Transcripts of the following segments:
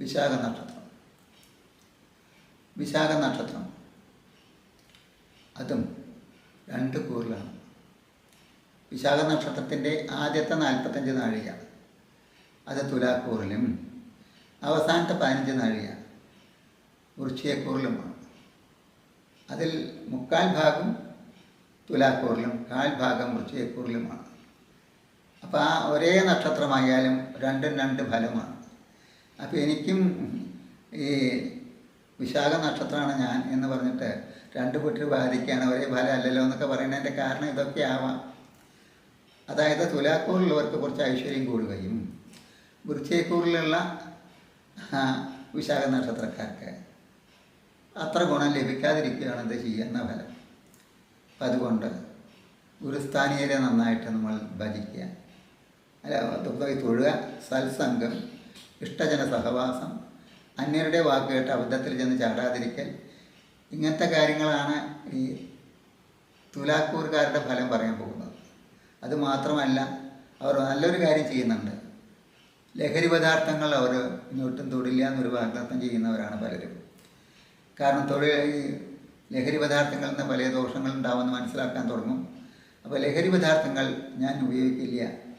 വിശാഖ നക്ഷത്രം. വിശാഖ നക്ഷത്രം. അതും രണ്ട് കൂറിലാണ്. വിശാഖ നക്ഷത്രത്തിന്റെ ആദ്യത്തെ നാൽപ്പത്തഞ്ച് നാഴിക. അത് തുലാക്കൂറിലും അവസാനത്തെ പതിനഞ്ച് നാഴിക വൃശ്ചിയക്കൂറിലുമാണ് അതിൽ മുക്കാൽ ഭാഗം തുലാക്കൂറിലും കാൽ ഭാഗം വൃശ്ചിയക്കൂറിലുമാണ് അപ്പോൾ ആ ഒരേ നക്ഷത്രമായാലും രണ്ടും രണ്ട് ഫലമാണ്. അപ്പോൾ എനിക്കും ഈ വിശാഖ നക്ഷത്രമാണ് ഞാൻ എന്ന് പറഞ്ഞിട്ട് രണ്ട് കൂട്ടർ ബാധിക്കുകയാണ്. ഒരേ ഫലം അല്ലല്ലോ എന്നൊക്കെ പറയുന്നതിന്റെ കാരണം ഇതൊക്കെ ആവാം. അതായത് തുലാക്കൂറിലുള്ളവർക്ക് കുറച്ച് ഐശ്വര്യം കൂടുകയും വൃശ്ചയക്കൂറിലുള്ള വിശാഖ നക്ഷത്രക്കാർക്ക് അത്ര ഗുണം ലഭിക്കാതിരിക്കുകയാണ് ഇത് ചെയ്യുന്ന ഫലം. അപ്പം അതുകൊണ്ട് ഗുരുസ്ഥാനീയരെ നന്നായിട്ട് നമ്മൾ ഭജിക്കുക. അല്ല തൊഴുക സത്സംഗം ഇഷ്ടജന സഹവാസം അന്യരുടെ വാക്ക് കേട്ട് അബദ്ധത്തിൽ ചെന്ന് ചാടാതിരിക്കൽ ഇങ്ങനത്തെ കാര്യങ്ങളാണ് ഈ തുലാക്കൂർക്കാരുടെ ഫലം പറയാൻ പോകുന്നത്. അത് മാത്രമല്ല അവർ നല്ലൊരു കാര്യം ചെയ്യുന്നുണ്ട്. ലഹരി പദാർത്ഥങ്ങൾ അവർ ഇങ്ങോട്ടും തൊടില്ല എന്നൊരു വാഗ്ദത്തം ചെയ്യുന്നവരാണ് പലരും. കാരണം തൊഴിൽ ഈ ലഹരി പദാർത്ഥങ്ങളിൽ നിന്ന് പല ദോഷങ്ങൾ ഉണ്ടാവുമെന്ന് മനസ്സിലാക്കാൻ തുടങ്ങും. അപ്പോൾ ലഹരി പദാർത്ഥങ്ങൾ ഞാൻ ഉപയോഗിക്കില്ല.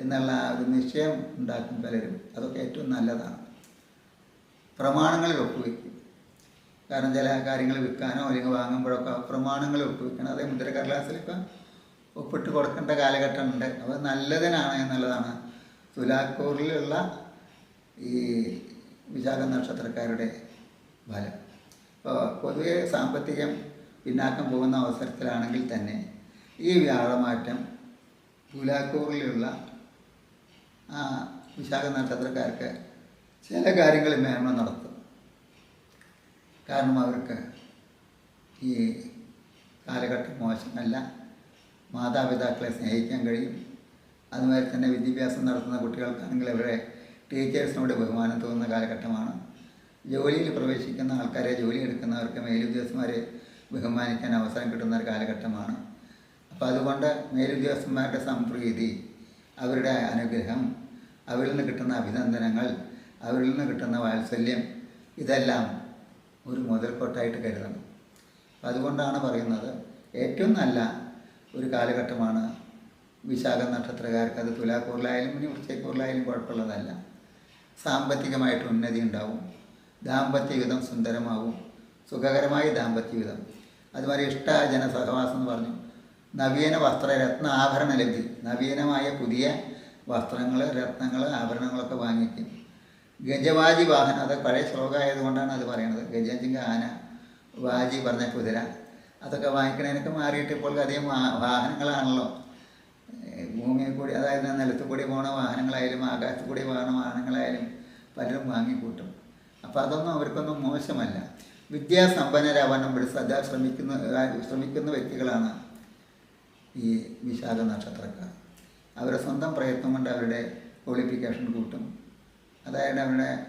എന്നുള്ള ഒരു നിശ്ചയം ഉണ്ടാക്കും പലരും. അതൊക്കെ ഏറ്റവും നല്ലതാണ്. പ്രമാണങ്ങളിൽ ഒപ്പുവെക്കും. കാരണം ചില കാര്യങ്ങൾ വിൽക്കാനോ അല്ലെങ്കിൽ വാങ്ങുമ്പോഴൊക്കെ പ്രമാണങ്ങൾ ഒപ്പുവെക്കണം. അതേ മുദ്ര കടലാസിലൊക്കെ ഒപ്പിട്ട് കൊടുക്കേണ്ട കാലഘട്ടമുണ്ട് അപ്പോൾ നല്ലതിനാണ് എന്നുള്ളതാണ്. തുലാക്കൂറിലുള്ള ഈ വിശാഖ നക്ഷത്രക്കാരുടെ ഫലം. ഇപ്പോൾ പൊതുവെ സാമ്പത്തികം പിന്നാക്കം പോകുന്ന അവസരത്തിലാണെങ്കിൽ തന്നെ ഈ വ്യാഴമാറ്റം തുലാക്കൂറിലുള്ള ആ വിശാഖ നക്ഷത്രക്കാർക്ക് ചില കാര്യങ്ങൾ മേന്മ നടത്തും. കാരണം അവർക്ക് ഈ കാലഘട്ടം മോശമല്ല. മാതാപിതാക്കളെ സ്നേഹിക്കാൻ കഴിയും. അതുമാതിരി തന്നെ വിദ്യാഭ്യാസം നടത്തുന്ന കുട്ടികൾക്കാണെങ്കിൽ അവരെ ടീച്ചേഴ്സിനോട് ബഹുമാനം തോന്നുന്ന കാലഘട്ടമാണ്. ജോലിയിൽ പ്രവേശിക്കുന്ന ആൾക്കാരെ ജോലി എടുക്കുന്നവർക്ക് മേലുദ്യോഗസ്ഥന്മാരെ ബഹുമാനിക്കാൻ അവസരം കിട്ടുന്ന ഒരു കാലഘട്ടമാണ്. അപ്പോൾ അതുകൊണ്ട് മേലുദ്യോഗസ്ഥന്മാരുടെ സംപ്രീതി അവരുടെ അനുഗ്രഹം അവരിൽ നിന്ന് കിട്ടുന്ന അഭിനന്ദനങ്ങൾ അവരിൽ നിന്ന് കിട്ടുന്ന വാത്സല്യം ഇതെല്ലാം ഒരു മുതൽക്കൊട്ടായിട്ട് കരുതണം. അതുകൊണ്ടാണ് പറയുന്നത് ഏറ്റവും നല്ല ഒരു കാലഘട്ടമാണ് വിശാഖ നക്ഷത്രക്കാർക്ക്. അത് തുലാക്കൂറിലായാലും ഇനി ഉച്ചക്കൂറിലായാലും കുഴപ്പമുള്ളതല്ല. സാമ്പത്തികമായിട്ട് ഉന്നതി ഉണ്ടാവും. ദാമ്പത്യ ജീവിതം സുന്ദരമാവും. സുഖകരമായ ദാമ്പത്യ അതുപോലെ ഇഷ്ടജന സഹവാസം എന്ന് പറഞ്ഞു. നവീന വസ്ത്രരത്ന ആഭരണ ലബ്ധി നവീനമായ പുതിയ വസ്ത്രങ്ങൾ രത്നങ്ങൾ ആഭരണങ്ങളൊക്കെ വാങ്ങിക്കും. ഗജവാജി വാഹനം അത് പഴയ ശ്ലോകമായതുകൊണ്ടാണ് അത് പറയുന്നത്. ഗജഞ്ചിങ്ക ആന വാജി പറഞ്ഞ കുതിര അതൊക്കെ വാങ്ങിക്കണതിനൊക്കെ മാറിയിട്ട് ഇപ്പോൾ അധികം വാഹനങ്ങളാണല്ലോ. ഭൂമിയിൽ കൂടി അതായത് നിലത്ത് കൂടി പോണ വാഹനങ്ങളായാലും ആകാശത്ത് കൂടി പോകുന്ന വാഹനങ്ങളായാലും പലരും വാങ്ങിക്കൂട്ടും. അപ്പോൾ അതൊന്നും അവർക്കൊന്നും മോശമല്ല. വിദ്യാസമ്പന്നരാവാൻ നമ്മൾ സദാ ശ്രമിക്കുന്ന ശ്രമിക്കുന്ന വ്യക്തികളാണ് ഈ വിശാഖ നക്ഷത്രക്കാർ അവരുടെ സ്വന്തം പ്രയത്നം കൊണ്ട് അവരുടെ ക്വാളിഫിക്കേഷൻ കൂട്ടും. അതായത് അവരുടെ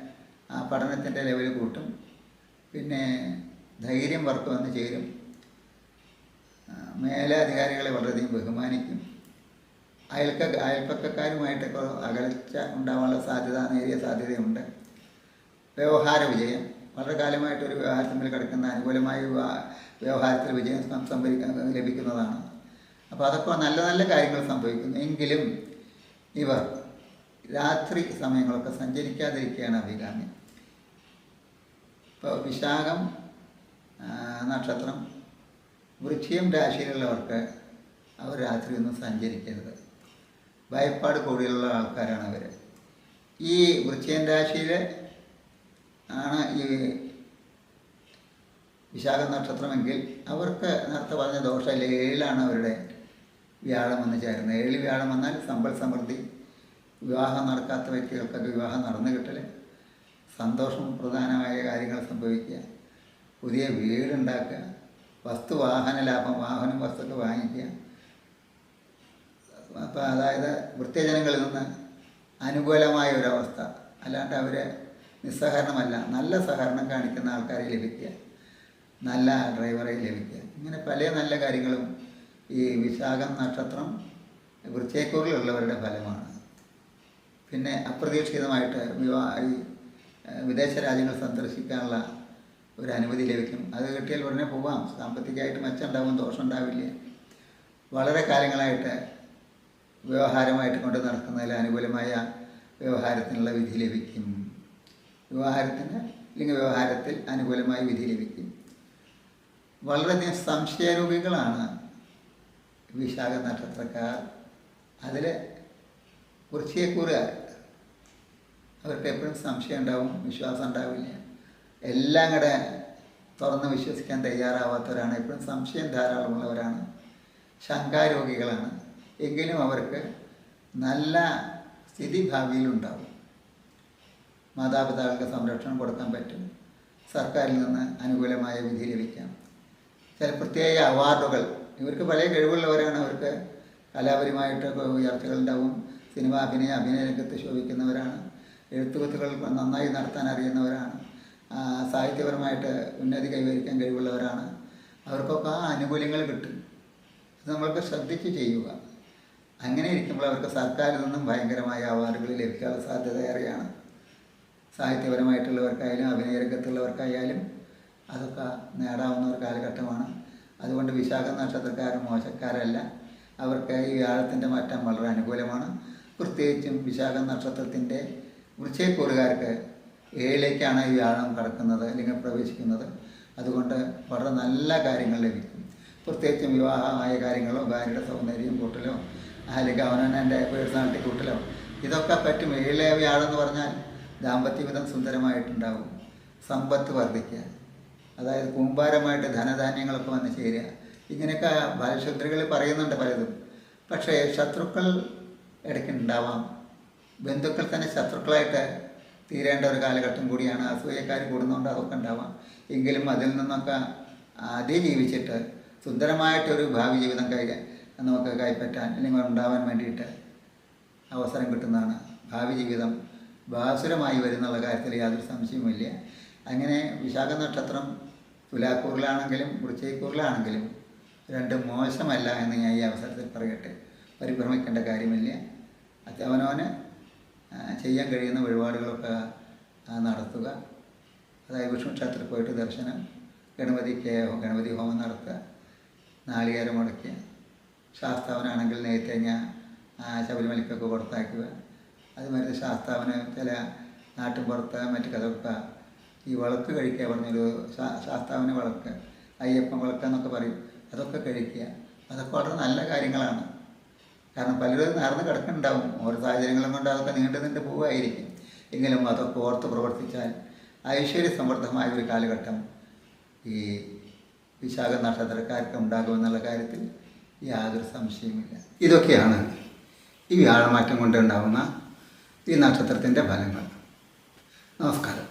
ആ പഠനത്തിന്റെ ലെവൽ കൂട്ടും. പിന്നെ ധൈര്യം വർക്ക് വന്ന് ചേരും മേലധികാരികളെ വളരെയധികം ബഹുമാനിക്കും. അയൽക്ക അയൽപ്പക്കക്കാരുമായിട്ടൊക്കെ അകൽച്ച ഉണ്ടാവാനുള്ള സാധ്യത നേരിയ സാധ്യതയുണ്ട്. വ്യവഹാര വിജയം. വളരെ കാലമായിട്ട് ഒരു വ്യവഹാരത്തിൽ കിടക്കുന്ന അനുകൂലമായ വ്യവഹാരത്തിൽ വിജയം സംഭരിക്കാൻ ലഭിക്കുന്നതാണ്. അപ്പോൾ അതൊക്കെ നല്ല നല്ല കാര്യങ്ങൾ സംഭവിക്കുന്നു. എങ്കിലും ഇവർ രാത്രി സമയങ്ങളൊക്കെ സഞ്ചരിക്കാതിരിക്കുകയാണ് അഭികാമ്യം. ഇപ്പോൾ വിശാഖം നക്ഷത്രം വൃശ്ചികം രാശിയിലുള്ളവർക്ക് അവർ രാത്രി ഒന്നും സഞ്ചരിക്കരുത്. ഭയപ്പാട് കൂടിയുള്ള ആൾക്കാരാണ് അവർ ഈ വൃശ്ചികൻ രാശിയിൽ ആണ് ഈ വിശാഖ നക്ഷത്രമെങ്കിൽ അവർക്ക് നേരത്തെ പറഞ്ഞ ദോഷമില്ല ഏഴിലാണ് അവരുടെ വ്യാഴം വന്ന് ചേരുന്നത്. ഏഴ് വ്യാഴം വന്നാൽ സമ്പൽ സമൃദ്ധി വിവാഹം നടക്കാത്ത വ്യക്തികൾക്കൊക്കെ വിവാഹം നടന്നു കിട്ടൽ സന്തോഷം പ്രധാനമായ കാര്യങ്ങൾ സംഭവിക്കുക പുതിയ വീടുണ്ടാക്കുക വസ്തു വാഹന ലാഭം വാഹനം വസ്തുക്കൾ വാങ്ങിക്കുക. അപ്പോൾ അതായത് വൃത്യജനങ്ങളിൽ നിന്ന് അനുകൂലമായ ഒരവസ്ഥ അല്ലാണ്ട് അവരെ നിസ്സഹകരണമല്ല നല്ല സഹകരണം കാണിക്കുന്ന ആൾക്കാരെ ലഭിക്കുക നല്ല ഡ്രൈവറെ ലഭിക്കുക. ഇങ്ങനെ പല നല്ല കാര്യങ്ങളും ഈ വിശാഖം നക്ഷത്രം വൃശ്ചയക്കൂറിലുള്ളവരുടെ ഫലമാണ്. പിന്നെ അപ്രതീക്ഷിതമായിട്ട് വിവാഹ ഈ വിദേശ രാജ്യങ്ങൾ സന്ദർശിക്കാനുള്ള ഒരു അനുമതി ലഭിക്കും. അത് കിട്ടിയാൽ ഉടനെ പോവാം. സാമ്പത്തികമായിട്ട് മെച്ചമുണ്ടാവും ദോഷം ഉണ്ടാവില്ല വളരെ കാലങ്ങളായിട്ട് വ്യവഹാരമായിട്ട് കൊണ്ട് നടക്കുന്നതിൽ അനുകൂലമായ വ്യവഹാരത്തിനുള്ള വിധി ലഭിക്കും. വ്യവഹാരത്തിന് അല്ലെങ്കിൽ വ്യവഹാരത്തിൽ അനുകൂലമായ വിധി ലഭിക്കും. വളരെയധികം സംശയരോഗികളാണ് വിശാഖ നക്ഷത്രക്കാർ അതിൽ വൃശ്ചികക്കൂറുകാർ അവർക്ക് എപ്പോഴും സംശയം ഉണ്ടാവും വിശ്വാസം ഉണ്ടാവില്ല. എല്ലാം കൂടെ തുറന്ന് വിശ്വസിക്കാൻ തയ്യാറാവാത്തവരാണ്. എപ്പോഴും സംശയം ധാരാളമുള്ളവരാണ്. ശങ്കാരോഗികളാണ്. എങ്കിലും അവർക്ക് നല്ല സ്ഥിതി ഭാവിയിലുണ്ടാവും മാതാപിതാക്കൾക്ക് സംരക്ഷണം കൊടുക്കാൻ പറ്റും. സർക്കാരിൽ നിന്ന് അനുകൂലമായ വിധി ലഭിക്കാം. ചില പ്രത്യേക അവാർഡുകൾ ഇവർക്ക് പഴയ കഴിവുള്ളവരാണ്. അവർക്ക് കലാപരമായിട്ടൊക്കെ ഉയർച്ചകളുണ്ടാവും സിനിമ അഭിനയ അഭിനയ രംഗത്ത് ശോഭിക്കുന്നവരാണ്. എഴുത്തുകുത്തുകൾ നന്നായി നടത്താൻ അറിയുന്നവരാണ്. സാഹിത്യപരമായിട്ട് ഉന്നതി കൈവരിക്കാൻ കഴിവുള്ളവരാണ്. അവർക്കൊക്കെ ആ ആനുകൂല്യങ്ങൾ കിട്ടും. അത് നമ്മൾക്ക് ശ്രദ്ധിച്ച് ചെയ്യുക. അങ്ങനെ ഇരിക്കുമ്പോൾ അവർക്ക് സർക്കാരിൽ നിന്നും ഭയങ്കരമായ അവാർഡുകൾ ലഭിക്കാനുള്ള സാധ്യത ഏറെയാണ്. സാഹിത്യപരമായിട്ടുള്ളവർക്കായാലും അഭിനയ രംഗത്തുള്ളവർക്കായാലും അതൊക്കെ നേടാവുന്ന ഒരു കാലഘട്ടമാണ്. അതുകൊണ്ട് വിശാഖ നക്ഷത്രക്കാർ മോശക്കാരല്ല. അവർക്ക് ഈ വ്യാഴത്തിന്റെ മാറ്റം വളരെ അനുകൂലമാണ്. പ്രത്യേകിച്ചും വിശാഖ നക്ഷത്രത്തിന്റെ വൃശ്ചയക്കൂറുകാർക്ക് ഏഴിലേക്കാണ് ഈ വ്യാഴം കടക്കുന്നത് അല്ലെങ്കിൽ പ്രവേശിക്കുന്നത്. അതുകൊണ്ട് വളരെ നല്ല കാര്യങ്ങൾ ലഭിക്കും. പ്രത്യേകിച്ചും വിവാഹമായ കാര്യങ്ങളോ ഭാര്യയുടെ സൗന്ദര്യം കൂട്ടലോ അല്ലെങ്കിൽ അവനവന്റെ പേഴ്സണാലിറ്റി കൂട്ടലോ ഇതൊക്കെ പറ്റും. ഏഴിലെ വ്യാഴം എന്ന് പറഞ്ഞാൽ ദാമ്പത്യവിധം സുന്ദരമായിട്ടുണ്ടാവും. സമ്പത്ത് വർദ്ധിക്കുക. അതായത് കൂമ്പാരമായിട്ട് ധനധാന്യങ്ങളൊക്കെ വന്ന് ചേരുക. ഇങ്ങനെയൊക്കെ ബാലശുദ്രികൾ പറയുന്നുണ്ട് പലതും. പക്ഷേ ശത്രുക്കൾ ഇടയ്ക്ക് ഉണ്ടാവാം ബന്ധുക്കൾ തന്നെ ശത്രുക്കളായിട്ട് തീരേണ്ട ഒരു കാലഘട്ടം കൂടിയാണ്. അസൂയക്കാർ കൂടുന്നതുകൊണ്ട് അതൊക്കെ ഉണ്ടാവാം. എങ്കിലും അതിൽ നിന്നൊക്കെ അതിജീവിച്ചിട്ട് സുന്ദരമായിട്ടൊരു ഭാവി ജീവിതം കൈ നമുക്ക് കൈപ്പറ്റാൻ അല്ലെങ്കിൽ ഉണ്ടാവാൻ വേണ്ടിയിട്ട് അവസരം കിട്ടുന്നതാണ്. ഭാവി ജീവിതം ഭാസുരമായി വരുന്നുള്ള കാര്യത്തിൽ യാതൊരു സംശയവുമില്ല. അങ്ങനെ വിശാഖ നക്ഷത്രം തുലാക്കൂറിലാണെങ്കിലും വൃശ്ചിക്കൂറിലാണെങ്കിലും രണ്ടും മോശമല്ല എന്ന് ഞാൻ ഈ അവസരത്തിൽ പറയട്ടെ. പരിഭ്രമിക്കേണ്ട കാര്യമില്ല. അത്യാവനവന് ചെയ്യാൻ കഴിയുന്ന വഴിപാടുകളൊക്കെ നടത്തുക. അതായത് വിഷ്ണു ക്ഷേത്രത്തിൽ പോയിട്ട് ദർശനം ഗണപതിക്ക് ഗണപതി ഹോമം നടത്തുക നാളികേരം മുടക്കുക ശാസ്താവനാണെങ്കിൽ നേരത്തേഞ്ഞ ശബരിമലയ്ക്കൊക്കെ പുറത്താക്കുക. അതുമാതിരി ശാസ്താവിന് ചില നാട്ടിൻ പുറത്ത് മറ്റു കഥയൊക്കെ ഈ വിളക്ക് കഴിക്കുക പറഞ്ഞൊരു ശാസ്താവിന് വിളക്ക് അയ്യപ്പൻ വിളക്ക് എന്നൊക്കെ പറയും. അതൊക്കെ കഴിക്കുക. അതൊക്കെ വളരെ നല്ല കാര്യങ്ങളാണ്. കാരണം പലരും നേർന്ന് കിടക്കുന്നുണ്ടാവും. ഓരോ സാഹചര്യങ്ങളും കൊണ്ട് അതൊക്കെ നീണ്ടു നീണ്ടു പോവുമായിരിക്കും എങ്കിലും അതൊക്കെ ഓർത്ത് പ്രവർത്തിച്ചാൽ ഐശ്വര്യ സമൃദ്ധമായ ഒരു കാലഘട്ടം ഈ വിശാഖ നക്ഷത്രക്കാർക്ക് ഉണ്ടാകുമെന്നുള്ള കാര്യത്തിൽ യാതൊരു സംശയമില്ല ഇതൊക്കെയാണ് ഈ വ്യാഴമാറ്റം കൊണ്ടുണ്ടാവുന്ന ഈ നക്ഷത്രത്തിന്റെ ഫലങ്ങൾ. നമസ്കാരം.